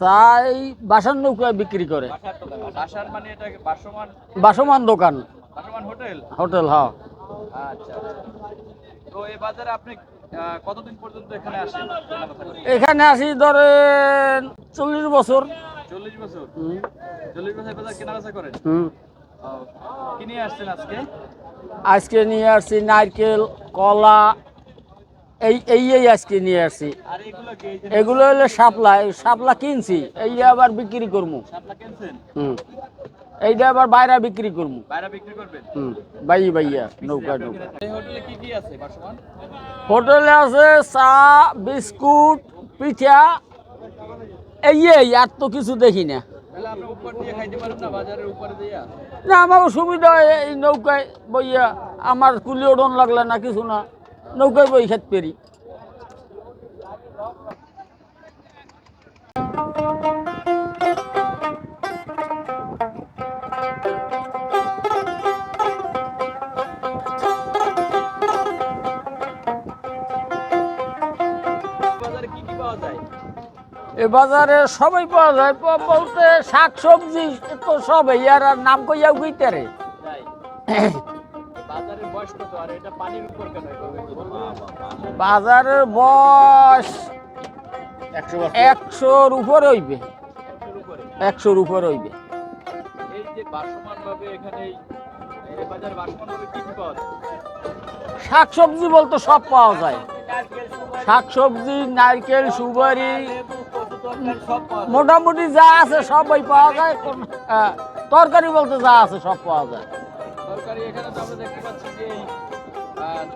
চাই বাসার নৌকা বিক্রি করে। মানে বাসমান? দোকান। হোটেল? হোটেল হ্যাঁ। আচ্ছা পর্যন্ত এখানে আসেন? এখানে আসি ধরেন চল্লিশ বছর। চল্লিশ বছর? হুম, চল্লিশ বছর কেনাবেচা করেন? হুম। ও, কি নিয়ে আসছেন আজকে? আজকে নিয়ে আসছি নারকেল কলা এই এই এই আজকে নিয়ে আসছি। এগুলো এই হলো শাপলা এই শাপলা কিনছি এইটা আবার বিক্রি করব হুম। এইটা আবার বাইরে বিক্রি করব বাইরে হুম বাই বাইয়া নৌকা নৌকা। হোটেলে আছে চা বিস্কুট পিঠা। এই এই আর তো কিছু দেখি না। না আমার সুবিধা হয় এই নৌকায় বইয়া। আমার কুলি ওড়ন লাগলে না কিছু না। নৌকায় বই খেতে পারি। এ বাজারে সবাই পাওয়া যায়। বলতে শাক সবজি তো সবই আর নাম কইয়াও কইতারে যাই বাজারের বয়স একশোর উপর হইবে। একশোর উপর? হইবে। এই যে বাসমান ভাবে এখানে এই- এই বাজারে বাসমান ভাবে কি কি পাওয়া যায়? শাক সবজি বলতে সব পাওয়া যায়। শাক সবজি নারকেল সুপারি মোটামুটি যা আছে সবই পাওয়া যায়। তরকারি বলতে যা আছে সব পাওয়া যায়। তরকারি এখানে তো আমরা দেখতে পাচ্ছি যে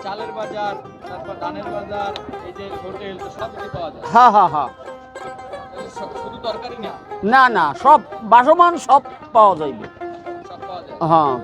চালের বাজার তারপর ধানের বাজার এই যে হোটেল সব কিছু পাওয়া যায়। হ্যাঁ হ্যাঁ হ্যাঁ। শুধু তরকারি না? না না সব বাসমান সব পাওয়া যাইবে। সব পাওয়া যায়। হ্যাঁ।